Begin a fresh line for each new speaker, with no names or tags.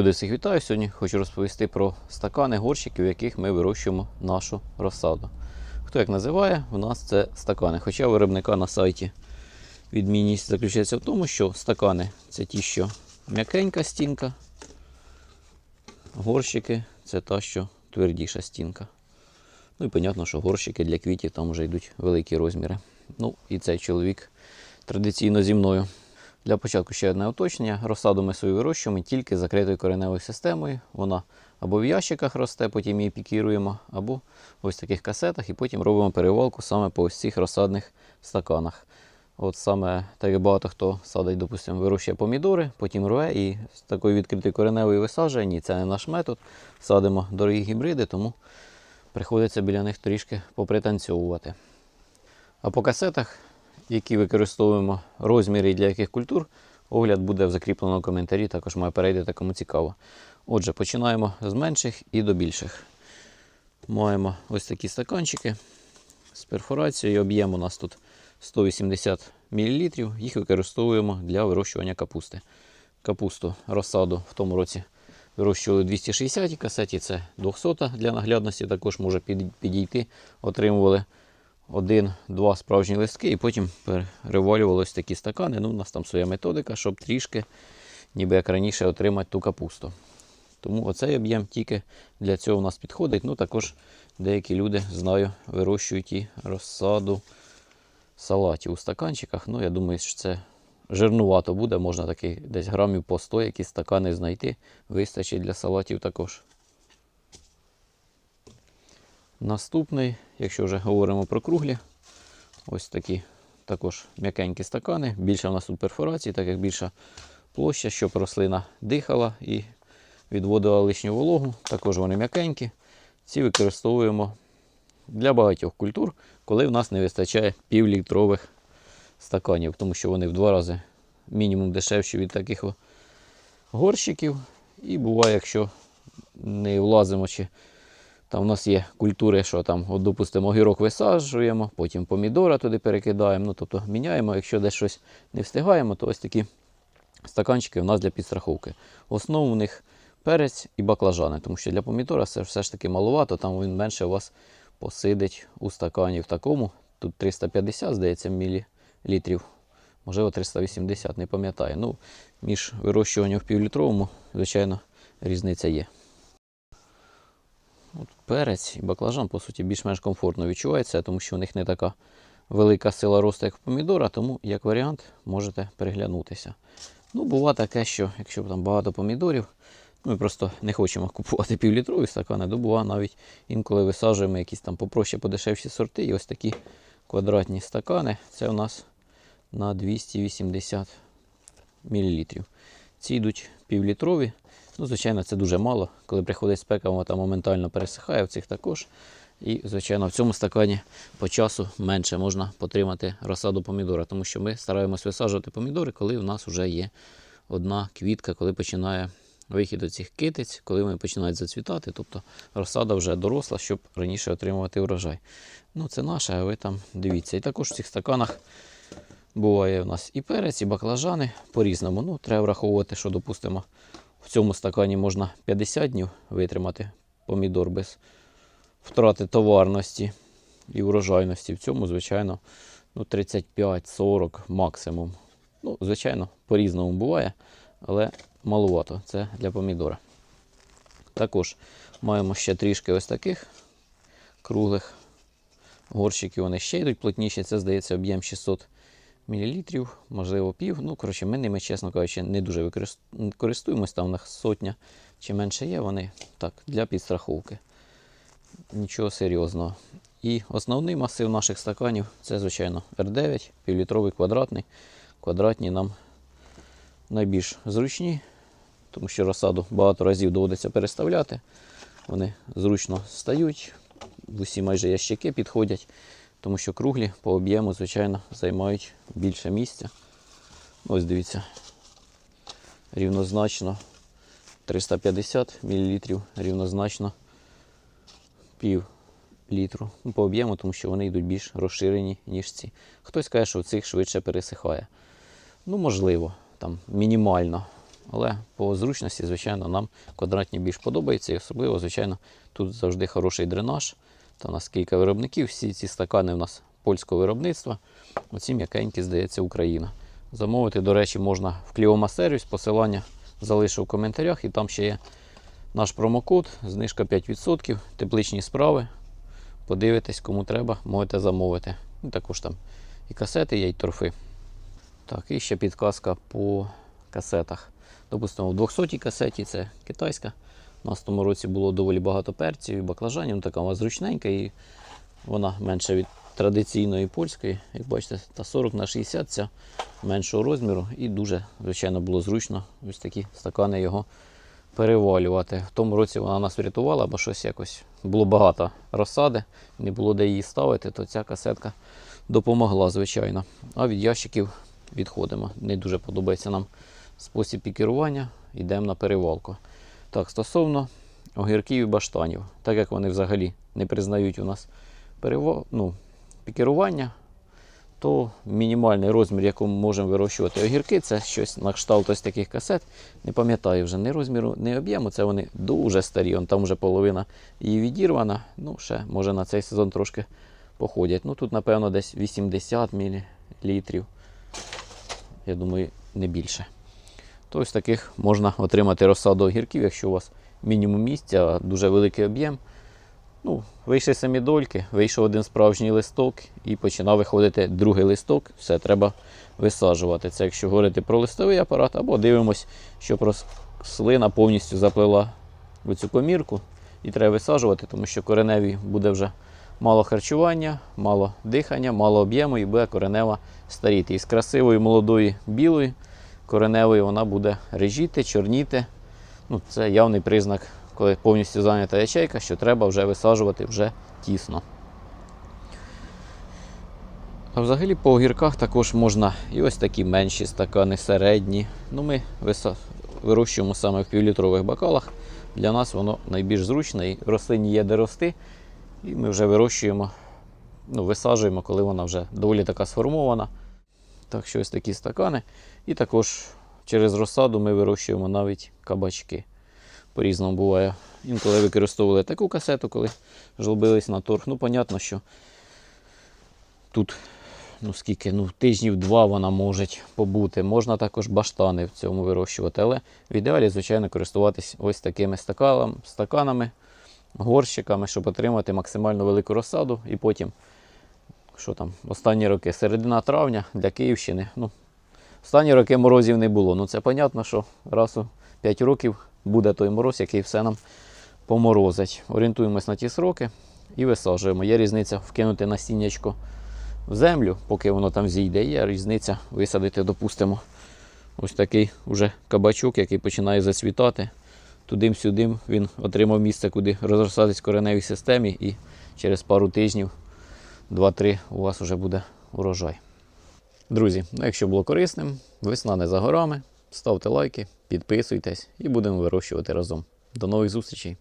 Люди всіх вітаю. Сьогодні хочу розповісти про стакани горщики, в яких ми вирощуємо нашу розсаду. Хто як називає, у нас це стакани. Хоча виробника на сайті відмінність заключається в тому, що стакани це ті, що м'якенька стінка, горщики це та, що твердіша стінка. Ну і понятно, що горщики для квітів там вже йдуть великі розміри. Ну і цей чоловік традиційно зі мною. Для початку ще одне уточнення. Розсаду ми свою вирощуємо тільки закритою кореневою системою. Вона або в ящиках росте, потім її пікіруємо, або в ось таких касетах, і потім робимо перевалку саме по ось цих розсадних стаканах. От саме так багато хто садить, допустимо, вирощує помідори, потім рве і з такою відкритою кореневою висаджує. Ні, це не наш метод. Садимо дорогі гібриди, тому приходиться біля них трішки попританцьовувати. А по касетах, які використовуємо розміри для яких культур, огляд буде в закріпленому коментарі, також має перейдете, кому цікаво. Отже, починаємо з менших і до більших. Маємо ось такі стаканчики з перфорацією. Об'єм у нас тут 180 мл. Їх використовуємо для вирощування капусти. Капусту розсаду в тому році вирощували 260 касеті, це 200 для наглядності, також може підійти. Отримували один-два справжні листки і потім перевалювалися такі стакани. Ну, у нас там своя методика, щоб трішки, ніби як раніше, отримати ту капусту. Тому оцей об'єм тільки для цього у нас підходить. Ну, також деякі люди, знаю, вирощують і розсаду салатів у стаканчиках. Ну, я думаю, що це жирнувато буде. Можна такий десь грамів по 100 якісь стакани знайти. Вистачить для салатів також. Наступний, якщо вже говоримо про круглі, ось такі також м'якенькі стакани. Більше в нас тут перфорації, так як більша площа, щоб рослина дихала і відводила лишню вологу. Також вони м'якенькі. Ці використовуємо для багатьох культур, коли в нас не вистачає півлітрових стаканів, тому що вони в два рази мінімум дешевші від таких горщиків. І буває, якщо не влазимо чи там у нас є культури, що там, от, допустимо, огірок висаджуємо, потім помідора туди перекидаємо. Ну, тобто міняємо, якщо десь щось не встигаємо, то ось такі стаканчики у нас для підстраховки. В основному в них перець і баклажани, тому що для помідора це все ж таки маловато, там він менше у вас посидить у стакані в такому. Тут 350, здається, мілілітрів. Можливо, 380, не пам'ятаю. Ну, між вирощуванням в півлітровому, звичайно, різниця є. От перець і баклажан, по суті, більш-менш комфортно відчувається, тому що у них не така велика сила росту, як помідора, тому як варіант можете переглянутися. Ну, бува таке, що якщо там багато помідорів, ну, ми просто не хочемо купувати півлітрові стакани, то бува навіть інколи висаджуємо якісь там попроще, подешевші сорти. І ось такі квадратні стакани. Це у нас на 280 мл. Ці йдуть півлітрові. Ну, звичайно, це дуже мало. Коли приходить спека, воно там моментально пересихає, в цих також. І, звичайно, в цьому стакані по часу менше можна потримати розсаду помідора, тому що ми стараємось висаджувати помідори, коли в нас вже є одна квітка, коли починає вихід до цих китиць, коли вони починають зацвітати. Тобто розсада вже доросла, щоб раніше отримувати урожай. Ну, це наше, а ви там дивіться. І також в цих стаканах буває у нас і перець, і баклажани по-різному. Ну, треба враховувати, що, допустимо, в цьому стакані можна 50 днів витримати помідор без втрати товарності і урожайності. В цьому, звичайно, ну, 35-40 максимум. Ну, звичайно, по-різному буває, але маловато. Це для помідора. Також маємо ще трішки ось таких круглих горщиків. Вони ще йдуть плотніші. Це, здається, об'єм 600 мл, можливо, пів. Ну, коротше, ми ними, чесно кажучи, не дуже користуємось. Там у нас сотня чи менше є. Вони так, для підстраховки. Нічого серйозного. І основний масив наших стаканів це, звичайно, R9, півлітровий квадратний. Квадратні нам найбільш зручні, тому що розсаду багато разів доводиться переставляти. Вони зручно стають, в усі майже ящики підходять, тому що круглі по об'єму, звичайно, займають більше місця. Ось дивіться, рівнозначно 350 мл, рівнозначно пів літру ну, по об'єму, тому що вони йдуть більш розширені, ніж ці. Хтось каже, що в цих швидше пересихає. Ну, можливо, там мінімально. Але по зручності, звичайно, нам квадратні більш подобаються. І особливо, звичайно, тут завжди хороший дренаж. Та у нас кілька виробників. Всі ці стакани у нас польського виробництва. Оці м'якенькі, здається, Україна. Замовити, до речі, можна в Кліома сервіс. Посилання залишу в коментарях. І там ще є наш промокод, знижка 5%, тепличні справи. Подивитесь, кому треба, можете замовити. Ну, також там і касети є, і торфи. Так, і ще підказка по касетах. Допустимо, в 200 касеті це китайська. У нас в тому році було доволі багато перців і баклажанів. Ну, така вона зручненька і вона менша від традиційної польської. Як бачите, та 40 на 60 ця меншого розміру. І дуже, звичайно, було зручно ось такі стакани його перевалювати. В тому році вона нас врятувала, бо щось якось було багато розсади, не було де її ставити, то ця касетка допомогла, звичайно. А від ящиків відходимо. Не дуже подобається нам спосіб пікірування. Йдемо на перевалку. Так, стосовно огірків і баштанів, так як вони взагалі не признають у нас перево... ну, пікірування, то мінімальний розмір, якому можемо вирощувати огірки, це щось на кшталт ось таких касет. Не пам'ятаю вже ні розміру, ні об'єму. Це вони дуже старі. Он там вже половина її відірвана. Ну, ще може на цей сезон трошки походять. Ну тут, напевно, десь 80 мл. Я думаю, не більше. То ось таких можна отримати розсаду огірків, якщо у вас мінімум місця, дуже великий об'єм. Ну, вийшли самі дольки, вийшов один справжній листок і починав виходити другий листок. Все треба висаджувати. Це якщо говорити про листовий апарат, або дивимось, щоб рослина повністю заплила в цю комірку і треба висаджувати, тому що кореневі буде вже мало харчування, мало дихання, мало об'єму і буде коренева старіти. І з красивої молодої білої кореневої вона буде режіти, чорніти. Ну, це явний признак, коли повністю зайнята ячейка, що треба вже висаджувати вже тісно. А взагалі по огірках також можна і ось такі менші стакани, середні. Ну, Ми вирощуємо саме в півлітрових бокалах. Для нас воно найбільш зручне, і рослині є де рости. І ми вже вирощуємо, ну, висаджуємо, коли вона вже доволі така сформована. Так що ось такі стакани. І також через розсаду ми вирощуємо навіть кабачки. По-різному буває. Інколи використовували таку касету, коли жлобились на торг. Ну, понятно, що тут ну скільки, ну, тижнів два вона може побути. Можна також баштани в цьому вирощувати. Але в ідеалі, звичайно, користуватись ось такими стаканами, горщиками, щоб отримати максимально велику розсаду. І потім, що там, останні роки, середина травня для Київщини. Ну, останні роки морозів не було. Ну це понятно, що раз у 5 років буде той мороз, який все нам поморозить. Орієнтуємось на ті сроки і висаджуємо. Є різниця вкинути насіннячко в землю, поки воно там зійде. Є різниця висадити, допустимо, ось такий уже кабачок, який починає зацвітати. Тудим-сюдим він отримав місце, куди розростатись в кореневій системі, і через пару тижнів, 2-3, у вас вже буде урожай. Друзі, ну якщо було корисним, весна не за горами. Ставте лайки, підписуйтесь і будемо вирощувати разом. До нових зустрічей!